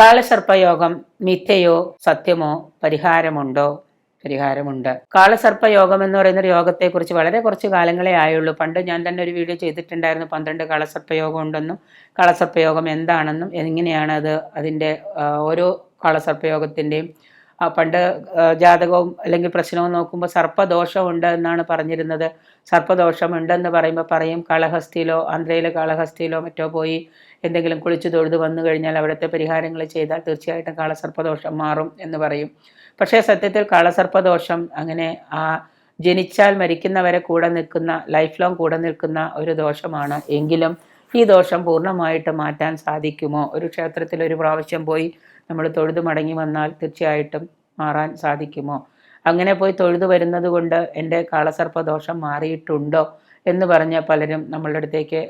കാളസർപ്പയോഗം മിഥ്യയോ സത്യമോ പരിഹാരമുണ്ടോ? പരിഹാരമുണ്ട്. കാളസർപ്പയോഗം എന്ന് പറയുന്ന ഒരു യോഗത്തെക്കുറിച്ച് വളരെ കുറച്ച് കാലങ്ങളെ ആയുള്ളൂ. പണ്ട് ഞാൻ തന്നെ ഒരു വീഡിയോ ചെയ്തിട്ടുണ്ടായിരുന്നു. പന്ത്രണ്ട് കാളസർപ്പയോഗം ഉണ്ടെന്നും കാളസർപ്പയോഗം എന്താണെന്നും എങ്ങനെയാണ് അത് അതിന്റെ ഓരോ കാളസർപ്പയോഗത്തിന്റെയും പണ്ട് ജാതകവും അല്ലെങ്കിൽ പ്രശ്നവും നോക്കുമ്പോൾ സർപ്പദോഷമുണ്ട് എന്നാണ് പറഞ്ഞിരുന്നത്. സർപ്പദോഷം ഉണ്ടെന്ന് പറയുമ്പോൾ പറയും കാളഹസ്തിയിലോ ആന്ധ്രയിലെ കാളഹസ്തിയിലോ മറ്റോ പോയി എന്തെങ്കിലും കുളിച്ചു തൊഴുത് വന്നു കഴിഞ്ഞാൽ അവിടുത്തെ പരിഹാരങ്ങൾ ചെയ്താൽ തീർച്ചയായിട്ടും കാളസർപ്പദോഷം മാറും എന്ന് പറയും. പക്ഷേ സത്യത്തിൽ കാളസർപ്പദോഷം അങ്ങനെ ആ ജനിച്ചാൽ മരിക്കുന്നവരെ കൂടെ നിൽക്കുന്ന ലൈഫ് ലോങ് കൂടെ നിൽക്കുന്ന ഒരു ദോഷമാണ്. എങ്കിലും ഈ ദോഷം പൂർണമായിട്ട് മാറ്റാൻ സാധിക്കുമോ? ഒരു ക്ഷേത്രത്തിൽ ഒരു പ്രാവശ്യം പോയി നമ്മൾ തൊഴുതു മടങ്ങി വന്നാൽ തീർച്ചയായിട്ടും മാറാൻ സാധിക്കുമോ? അങ്ങനെ പോയി തൊഴുതു വരുന്നത് കൊണ്ട് എന്റെ കാളസർപ്പദോഷം മാറിയിട്ടുണ്ടോ? എന്ന് പറഞ്ഞ പലരും നമ്മളുടെ അടുത്തേക്ക്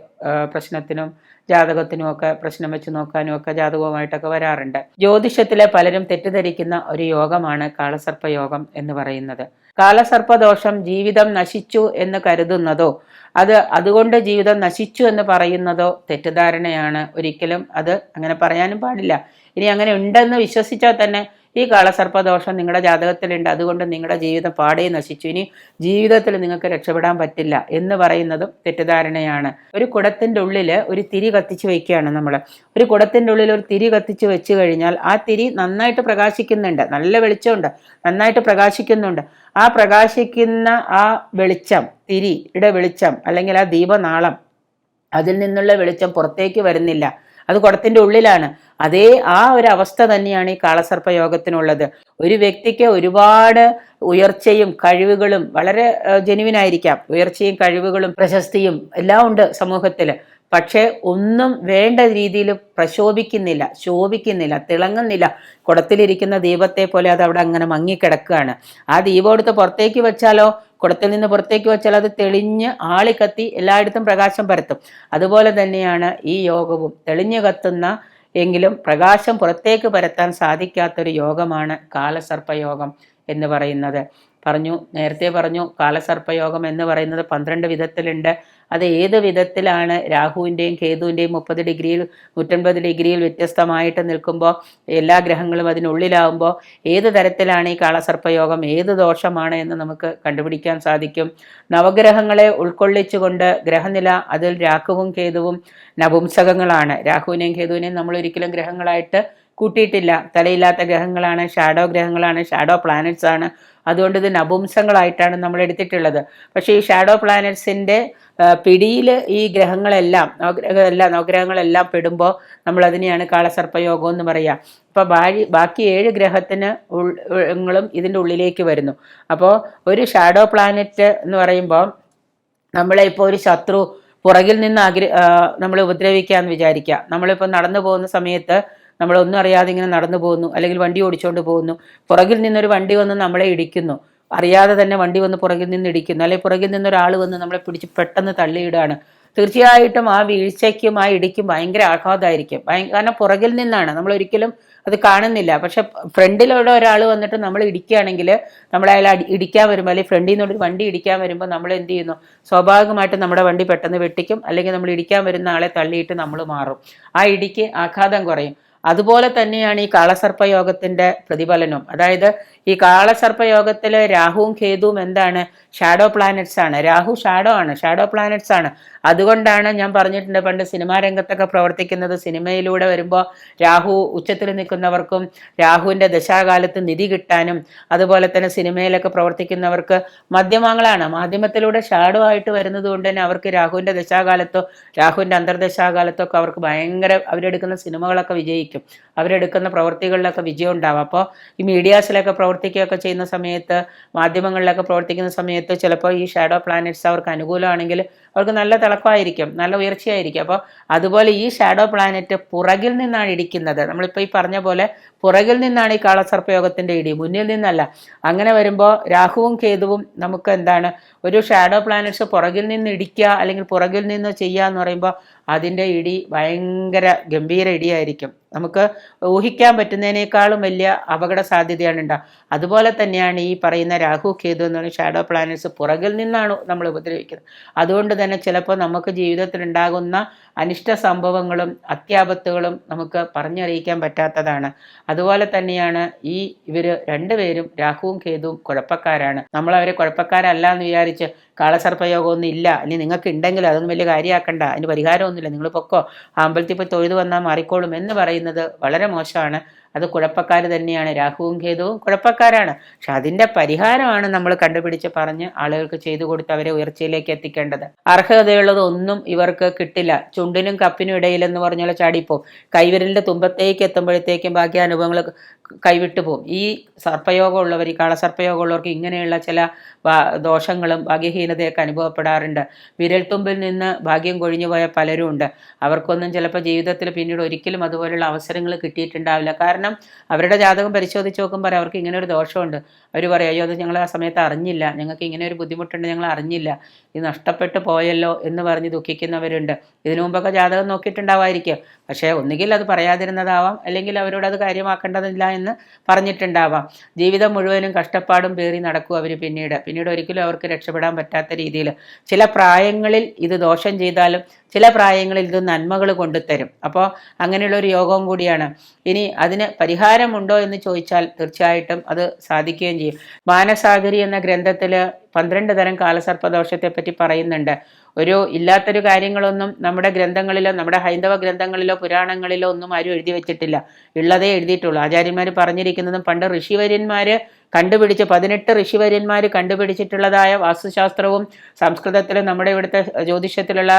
പ്രശ്നത്തിനും ജാതകത്തിനും ഒക്കെ പ്രശ്നം വെച്ച് നോക്കാനും ഒക്കെ ജാതകവുമായിട്ടൊക്കെ വരാറുണ്ട്. ജ്യോതിഷത്തിലെ പലരും തെറ്റിദ്ധരിക്കുന്ന ഒരു യോഗമാണ് കാളസർപ്പ യോഗം എന്ന് പറയുന്നത്. കാളസർപ്പദോഷം ജീവിതം നശിച്ചു എന്ന് കരുതുന്നതോ അത് അതുകൊണ്ട് ജീവിതം നശിച്ചു എന്ന് പറയുന്നതോ തെറ്റിദ്ധാരണയാണ്. ഒരിക്കലും അത് അങ്ങനെ പറയാനും പാടില്ല. ഇനി അങ്ങനെ ഉണ്ടെന്ന് വിശ്വസിച്ചാൽ തന്നെ ഈ കാളസർപ്പദോഷം നിങ്ങളുടെ ജാതകത്തിലുണ്ട്. അതുകൊണ്ട് നിങ്ങളുടെ ജീവിതം പാടെ നശിച്ചു. ഇനി ജീവിതത്തിൽ നിങ്ങൾക്ക് രക്ഷപ്പെടാൻ പറ്റില്ല എന്ന് പറയുന്നതും തെറ്റിദ്ധാരണയാണ്. ഒരു കുടത്തിന്റെ ഉള്ളിൽ ഒരു തിരി കത്തിച്ച് വയ്ക്കുകയാണ് നമ്മൾ ഒരു കുടത്തിന്റെ ഉള്ളിൽ ഒരു തിരി കത്തിച്ച് വെച്ച് കഴിഞ്ഞാൽ ആ തിരി നന്നായിട്ട് പ്രകാശിക്കുന്നുണ്ട്. നല്ല വെളിച്ചമുണ്ട്. നന്നായിട്ട് പ്രകാശിക്കുന്നുണ്ട്. ആ പ്രകാശിക്കുന്ന ആ വെളിച്ചം തിരിയുടെ വെളിച്ചം അല്ലെങ്കിൽ ആ ദീപനാളം അതിൽ നിന്നുള്ള വെളിച്ചം പുറത്തേക്ക് വരുന്നില്ല. അത് കുടത്തിന്റെ ഉള്ളിലാണ്. അതേ ആ ഒരു അവസ്ഥ തന്നെയാണ് ഈ കാളസർപ്പ യോഗത്തിനുള്ളത്. ഒരു വ്യക്തിക്ക് ഒരുപാട് ഉയർച്ചയും കഴിവുകളും വളരെ ജനുവിനായിരിക്കാം. ഉയർച്ചയും കഴിവുകളും പ്രശസ്തിയും എല്ലാം ഉണ്ട് സമൂഹത്തിൽ പക്ഷേ ഒന്നും വേണ്ട രീതിയിൽ പ്രശോഭിക്കുന്നില്ല ശോഭിക്കുന്നില്ല തിളങ്ങുന്നില്ല. കുടത്തിലിരിക്കുന്ന ദീപത്തെ പോലെ അത് അവിടെ അങ്ങനെ മങ്ങിക്കിടക്കുകയാണ്. ആ ദീപം എടുത്ത് പുറത്തേക്ക് വെച്ചാലോ? കുടത്തിൽ നിന്ന് പുറത്തേക്ക് വെച്ചാൽ അത് തെളിഞ്ഞ് ആളിക്കത്തി എല്ലായിടത്തും പ്രകാശം പരത്തും. അതുപോലെ തന്നെയാണ് ഈ യോഗവും. തെളിഞ്ഞു കത്തുന്ന എങ്കിലും പ്രകാശം പുറത്തേക്ക് പരത്താൻ സാധിക്കാത്തൊരു യോഗമാണ് കാലസർപ്പയോഗം എന്ന് പറയുന്നത്. പറഞ്ഞു നേരത്തെ പറഞ്ഞു കാലസർപ്പയോഗം എന്ന് പറയുന്നത് പന്ത്രണ്ട് വിധത്തിലുണ്ട്. അത് ഏത് വിധത്തിലാണ് രാഹുവിന്റെയും കേതുവിന്റെയും മുപ്പത് ഡിഗ്രിയിൽ നൂറ്റൻപത് ഡിഗ്രിയിൽ വ്യത്യസ്തമായിട്ട് നിൽക്കുമ്പോൾ എല്ലാ ഗ്രഹങ്ങളും അതിനുള്ളിലാവുമ്പോൾ ഏത് തരത്തിലാണ് ഈ കാളസർപ്പയോഗം ഏത് ദോഷമാണ് എന്ന് നമുക്ക് കണ്ടുപിടിക്കാൻ സാധിക്കും. നവഗ്രഹങ്ങളെ ഉൾക്കൊള്ളിച്ചുകൊണ്ട് ഗ്രഹനില അതിൽ രാഹുവും കേതുവും നപുംസകങ്ങളാണ്. രാഹുവിനെയും കേതുവിനെയും നമ്മൾ ഒരിക്കലും ഗ്രഹങ്ങളായിട്ട് കൂട്ടിയിട്ടില്ല. തലയില്ലാത്ത ഗ്രഹങ്ങളാണ് ഷാഡോ ഗ്രഹങ്ങളാണ് ഷാഡോ പ്ലാനറ്റ്സ് ആണ് അതുകൊണ്ട് ഇത് നപുംസങ്ങളായിട്ടാണ് നമ്മൾ എടുത്തിട്ടുള്ളത്. പക്ഷേ ഈ ഷാഡോ പ്ലാനറ്റ്സിന്റെ പിടിയിൽ ഈ ഗ്രഹങ്ങളെല്ലാം നവഗ്രഹങ്ങളെല്ലാം നവഗ്രഹങ്ങളെല്ലാം പെടുമ്പോൾ നമ്മൾ അതിനെയാണ് കാളസർപ്പയോഗം എന്ന് പറയുക അപ്പോൾ ബാക്കി ബാക്കി ഏഴ് ഗ്രഹത്തിന് ഉള്ളും ഇതിന്റെ ഉള്ളിലേക്ക് വരുന്നു. അപ്പോൾ ഒരു ഷാഡോ പ്ലാനറ്റ് എന്ന് പറയുമ്പോൾ നമ്മളെ ഇപ്പോൾ ഒരു ശത്രു പുറകിൽ നിന്ന് ആഗ്ര നമ്മൾ ഉപദ്രവിക്കാമെന്ന് വിചാരിക്കുക നമ്മളിപ്പോൾ നടന്നു പോകുന്ന സമയത്ത് നമ്മളൊന്നും അറിയാതെ ഇങ്ങനെ നടന്നു പോകുന്നു അല്ലെങ്കിൽ വണ്ടി ഓടിച്ചുകൊണ്ട് പോകുന്നു. പുറകിൽ നിന്നൊരു വണ്ടി വന്ന് നമ്മളെ ഇടിക്കുന്നു. അറിയാതെ തന്നെ വണ്ടി വന്ന് പുറകിൽ നിന്ന് ഇടിക്കുന്നു. അല്ലെങ്കിൽ പുറകിൽ നിന്നൊരാൾ വന്ന് നമ്മളെ പിടിച്ച് പെട്ടെന്ന് തള്ളിയിടുകയാണ്. തീർച്ചയായിട്ടും ആ വീഴ്ചയ്ക്കും ആ ഇടിക്കും ഭയങ്കര ആഘാതമായിരിക്കും. കാരണം പുറകിൽ നിന്നാണ്. നമ്മൾ ഒരിക്കലും അത് കാണുന്നില്ല. പക്ഷെ ഫ്രണ്ടിലൂടെ ഒരാൾ വന്നിട്ട് നമ്മൾ ഇടിക്കുകയാണെങ്കിൽ നമ്മളെ അയാൾ ഇടിക്കാൻ വരുമ്പോൾ അല്ലെങ്കിൽ ഫ്രണ്ടിൽ നിന്നൊരു വണ്ടി ഇടിക്കാൻ വരുമ്പോൾ നമ്മൾ എന്ത് ചെയ്യുന്നു? സ്വാഭാവികമായിട്ട് നമ്മുടെ വണ്ടി പെട്ടെന്ന് വെട്ടിക്കും. അല്ലെങ്കിൽ നമ്മൾ ഇടിക്കാൻ വരുന്ന ആളെ തള്ളിയിട്ട് നമ്മൾ മാറും. ആ ഇടിക്ക് ആഘാതം കുറയും. അതുപോലെ തന്നെയാണ് ഈ കാളസർപ്പ യോഗത്തിന്റെ പ്രതിഫലനം. അതായത് ഈ കാളസർപ്പയോഗത്തിൽ രാഹുവും കേതുവും എന്താണ്? ഷാഡോ പ്ലാനറ്റ്സ് ആണ്. രാഹു ഷാഡോ ആണ്. ഷാഡോ പ്ലാനറ്റ്സ് ആണ്. അതുകൊണ്ടാണ് ഞാൻ പറഞ്ഞിട്ടുണ്ട് പണ്ട് സിനിമാ രംഗത്തൊക്കെ പ്രവർത്തിക്കുന്നത് സിനിമയിലൂടെ വരുമ്പോൾ രാഹു ഉച്ചത്തിൽ നിൽക്കുന്നവർക്കും രാഹുവിന്റെ ദശാകാലത്ത് നിധി കിട്ടാനും അതുപോലെ തന്നെ സിനിമയിലൊക്കെ പ്രവർത്തിക്കുന്നവർക്ക് മാധ്യമങ്ങളാണ് മാധ്യമത്തിലൂടെ ഷാഡോ ആയിട്ട് വരുന്നത് കൊണ്ട് തന്നെ അവർക്ക് രാഹുവിന്റെ ദശാകാലത്തോ രാഹുവിന്റെ അന്തർദശാകാലത്തോ ഒക്കെ അവർക്ക് ഭയങ്കര അവരെടുക്കുന്ന സിനിമകളൊക്കെ വിജയിക്കും. അവരെടുക്കുന്ന പ്രവൃത്തികളിലൊക്കെ വിജയം ഉണ്ടാവും. അപ്പോൾ ഈ മീഡിയാസിലൊക്കെ പ്രവർത്തിക്കുകയൊക്കെ ചെയ്യുന്ന സമയത്ത് മാധ്യമങ്ങളിലൊക്കെ പ്രവർത്തിക്കുന്ന സമയത്ത് ചിലപ്പോൾ ഈ ഷാഡോ പ്ലാനറ്റ്സ് അവർക്ക് അനുകൂലമാണെങ്കിൽ അവർക്ക് നല്ല തിളക്കമായിരിക്കും നല്ല ഉയർച്ചയായിരിക്കും. അപ്പോൾ അതുപോലെ ഈ ഷാഡോ പ്ലാനറ്റ് പുറകിൽ നിന്നാണ് ഇടിക്കുന്നത്. നമ്മളിപ്പോൾ ഈ പറഞ്ഞ പോലെ പുറകിൽ നിന്നാണ് ഈ കാളസർപ്പയോഗത്തിന്റെ ഇടി മുന്നിൽ നിന്നല്ല. അങ്ങനെ വരുമ്പോൾ രാഹുവും കേതുവും നമുക്ക് എന്താണ്? ഒരു ഷാഡോ പ്ലാനറ്റ്സ് പുറകിൽ നിന്ന് ഇടിക്കുക അല്ലെങ്കിൽ പുറകിൽ നിന്ന് ചെയ്യുക എന്ന് പറയുമ്പോൾ അതിന്റെ ഇടി ഭയങ്കര ഗംഭീര ഇടിയായിരിക്കും. നമുക്ക് ഊഹിക്കാൻ പറ്റുന്നതിനേക്കാളും വലിയ അപകട സാധ്യതയാണ് ഉണ്ടാവുക അതുപോലെ തന്നെയാണ് ഈ പറയുന്ന രാഹു കേതു എന്ന് പറയുന്ന ഷാഡോ പ്ലാനറ്റ്സ് പുറകിൽ നിന്നാണ് നമ്മൾ ഉപദ്രവിക്കുന്നത്. അതുകൊണ്ട് തന്നെ ചിലപ്പോൾ നമുക്ക് ജീവിതത്തിൽ ഉണ്ടാകുന്ന അനിഷ്ട സംഭവങ്ങളും അത്യാപത്തുകളും നമുക്ക് പറഞ്ഞറിയിക്കാൻ പറ്റാത്തതാണ്. അതുപോലെ തന്നെയാണ് ഈ ഇവർ രണ്ടുപേരും രാഹുവും കേതുവും കുഴപ്പക്കാരാണ്. നമ്മൾ അവരെ കുഴപ്പക്കാരല്ല എന്ന് വിചാരിച്ച് കാളസർപ്പയോഗമൊന്നും ഇല്ല. ഇനി നിങ്ങൾക്ക് ഉണ്ടെങ്കിൽ അതൊന്നും വലിയ കാര്യമാക്കണ്ട. അതിന് പരിഹാരമൊന്നുമില്ല നിങ്ങൾ പൊക്കോ. അമ്പലത്തിൽ പോയി തൊഴുതു വന്നാൽ മാറിക്കോളും എന്ന് പറയുന്നത് വളരെ മോശമാണ്. അത് കുഴപ്പക്കാർ തന്നെയാണ്. രാഹുവും കേതുവും കുഴപ്പക്കാരാണ്. പക്ഷെ അതിന്റെ പരിഹാരമാണ് നമ്മൾ കണ്ടുപിടിച്ച് പറഞ്ഞ് ആളുകൾക്ക് ചെയ്തു കൊടുത്ത് അവരെ ഉയർച്ചയിലേക്ക് എത്തിക്കേണ്ടത്. അർഹതയുള്ളതൊന്നും ഇവർക്ക് കിട്ടില്ല. ചുണ്ടിനും കപ്പിനും ഇടയിലെന്ന് പറഞ്ഞാൽ ചാടിപ്പോ കൈവിരലിന്റെ തുമ്പത്തേക്ക് എത്തുമ്പോഴത്തേക്കും ബാക്കി അനുഭവങ്ങൾ കൈവിട്ടു പോകും ഈ സർപ്പയോഗമുള്ളവർ ഈ കാളസർപ്പയോഗമുള്ളവർക്ക് ഇങ്ങനെയുള്ള ചില ദോഷങ്ങളും ഭാഗ്യഹീനതയൊക്കെ അനുഭവപ്പെടാറുണ്ട്. വിരൽത്തുമ്പിൽ നിന്ന് ഭാഗ്യം കൊഴിഞ്ഞു പോയ പലരും ഉണ്ട്. അവർക്കൊന്നും ചിലപ്പോൾ ജീവിതത്തിൽ പിന്നീട് ഒരിക്കലും അതുപോലുള്ള അവസരങ്ങൾ കിട്ടിയിട്ടുണ്ടാവില്ല. കാരണം അവരുടെ ജാതകം പരിശോധിച്ച് നോക്കുമ്പോൾ അവർക്ക് ഇങ്ങനെ ഒരു ദോഷമുണ്ട്. അവർ പറയും അയ്യോ അത് ഞങ്ങൾ ആ സമയത്ത് അറിഞ്ഞില്ല. ഞങ്ങൾക്ക് ഇങ്ങനെ ഒരു ബുദ്ധിമുട്ടുണ്ട് ഞങ്ങൾ അറിഞ്ഞില്ല. ഇത് നഷ്ടപ്പെട്ടു പോയല്ലോ എന്ന് പറഞ്ഞ് ദുഃഖിക്കുന്നവരുണ്ട്. ഇതിനു മുമ്പൊക്കെ ജാതകം നോക്കിയിട്ടുണ്ടാവായിരിക്കും. പക്ഷേ ഒന്നുകിൽ അത് പറയാതിരുന്നതാവാം. അല്ലെങ്കിൽ അവരോട് അത് കാര്യമാക്കേണ്ടതില്ല എന്ന് പറഞ്ഞിട്ടുണ്ടാവാം. ജീവിതം മുഴുവനും കഷ്ടപ്പാടും പേറി നടക്കും അവർ പിന്നീട്. പിന്നീട് ഒരിക്കലും അവർക്ക് രക്ഷപ്പെടാൻ പറ്റാത്ത രീതിയിൽ. ചില പ്രായങ്ങളിൽ ഇത് ദോഷം ചെയ്താലും ചില പ്രായങ്ങളിൽ ഇത് നന്മകൾ കൊണ്ടുതരും. അപ്പോൾ അങ്ങനെയുള്ള ഒരു യോഗവും കൂടിയാണ്. ഇനി അതിന് പരിഹാരമുണ്ടോ എന്ന് ചോദിച്ചാൽ തീർച്ചയായിട്ടും അത് സാധിക്കുകയും ചെയ്യും. മാനസാഗരി എന്ന ഗ്രന്ഥത്തിൽ പന്ത്രണ്ട് തരം കാലസർപ്പദോഷത്തെ പറ്റി പറയുന്നുണ്ട്. ഒരു ഇല്ലാത്തൊരു കാര്യങ്ങളൊന്നും നമ്മുടെ ഗ്രന്ഥങ്ങളിലോ നമ്മുടെ ഹൈന്ദവ ഗ്രന്ഥങ്ങളിലോ പുരാണങ്ങളിലോ ഒന്നും ആരും എഴുതി വെച്ചിട്ടില്ല. ഉള്ളതേ എഴുതിയിട്ടുള്ളൂ. ആചാര്യന്മാർ പറഞ്ഞിരിക്കുന്നതും പണ്ട് ഋഷിവര്യന്മാർ കണ്ടുപിടിച്ച് പതിനെട്ട് ഋഷിവര്യന്മാർ കണ്ടുപിടിച്ചിട്ടുള്ളതായ വാസ്തുശാസ്ത്രവും സംസ്കൃതത്തിലും നമ്മുടെ ഇവിടുത്തെ ജ്യോതിഷത്തിലുള്ള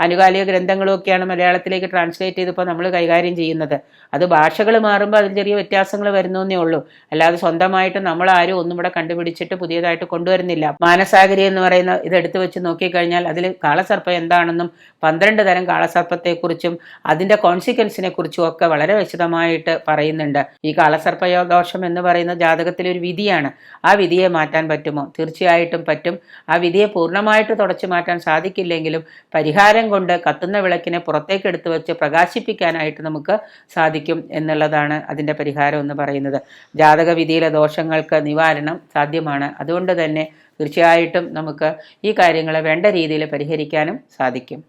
അനുകാലിക ഗ്രന്ഥങ്ങളുമൊക്കെയാണ് മലയാളത്തിലേക്ക് ട്രാൻസ്ലേറ്റ് ചെയ്തപ്പോൾ നമ്മൾ കൈകാര്യം ചെയ്യുന്നത്. അത് ഭാഷകൾ മാറുമ്പോൾ അതിൽ ചെറിയ വ്യത്യാസങ്ങൾ വരുന്നേ ഉള്ളൂ. അല്ലാതെ സ്വന്തമായിട്ട് നമ്മൾ ആരും ഒന്നും ഇവിടെ കണ്ടുപിടിച്ചിട്ട് പുതിയതായിട്ട് കൊണ്ടുവരുന്നില്ല. മാനസാഗരി എന്ന് പറയുന്ന ഇത് എടുത്തു വെച്ച് നോക്കിക്കഴിഞ്ഞാൽ അതിൽ കാളസർപ്പം എന്താണെന്നും പന്ത്രണ്ട് തരം കാളസർപ്പത്തെക്കുറിച്ചും അതിന്റെ കോൺസിക്വൻസിനെ കുറിച്ചും ഒക്കെ വളരെ വിശദമായിട്ട് പറയുന്നുണ്ട്. ഈ കാളസർപ്പദോഷം എന്ന് പറയുന്ന ജാതകത്തിലെ ഒരു വിധിയാണ്. ആ വിധിയെ മാറ്റാൻ പറ്റുമോ? തീർച്ചയായിട്ടും പറ്റും. ആ വിധിയെ പൂർണമായിട്ട് തുടച്ചു മാറ്റാൻ സാധിക്കില്ലെങ്കിലും പരിഹാരം കൊണ്ട് കത്തുന്ന വിളക്കിനെ പുറത്തേക്ക് എടുത്തു വെച്ച് പ്രകാശിപ്പിക്കാനായിട്ട് നമുക്ക് സാധിക്കും എന്നുള്ളതാണ് അതിന്റെ പരിഹാരം എന്ന് പറയുന്നത്. ജാതക വിധിയിലെ ദോഷങ്ങൾക്ക് നിവാരണം സാധ്യമാണ്. അതുകൊണ്ട് തന്നെ തീർച്ചയായിട്ടും നമുക്ക് ഈ കാര്യങ്ങളെ വേണ്ട രീതിയിൽ പരിഹരിക്കാനും സാധിക്കും.